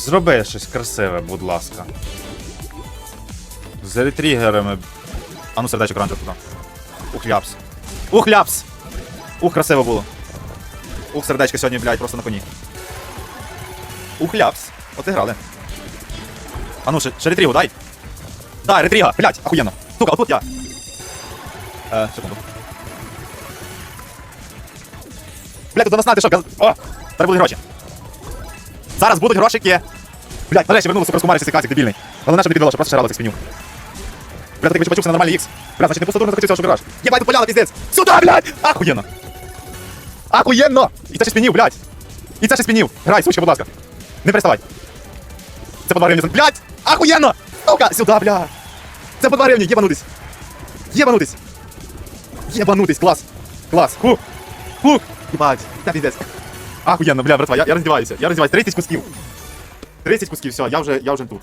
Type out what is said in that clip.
Зроби щось красиве, будь ласка. З ретригерами. А ну сердечко ранчо туди. Ух, ляпс. Ух, красиво було. Ух, сердечко сьогодні, блядь, просто на коні. Ух, ляпс. Грали. А ну, ще, ще ретрігу, дай. Дай, ретріга, блядь, охуєнно. Сука, отут я. Е, секунду. Блядь, тут до нас знати. О! Зараз будуть гроші. Зараз будуть грошики. Блядь, нарешті вернули суперську марі цей катик дебільний. Головне, щоб не підвело, просто шарало цих спиню. Блядь, ти почувся на нормальний ікс. Блядь, значить не просто дурно захотівся, що гараж. Єбать, тут поляна, піздець. Сюда, блядь! Ахуєнно. Ахуєнно! І це ще спінів, блядь. І це ще спінів. Грай, сучка, будь ласка. Не переставай. Це по два гривні. Блядь! Ахуєнно! Сука, сюда, блядь. Це по два гривні, єбанутись. Єбанутись. Єбанутись, клас. Клас. Хух. Хух. Єбать. Та піздець. Ахуєнно, бля, братва, я, я роздіваюся. Я роздіваюся. 30 кусків. 30 кусків, все, я вже, я вже тут.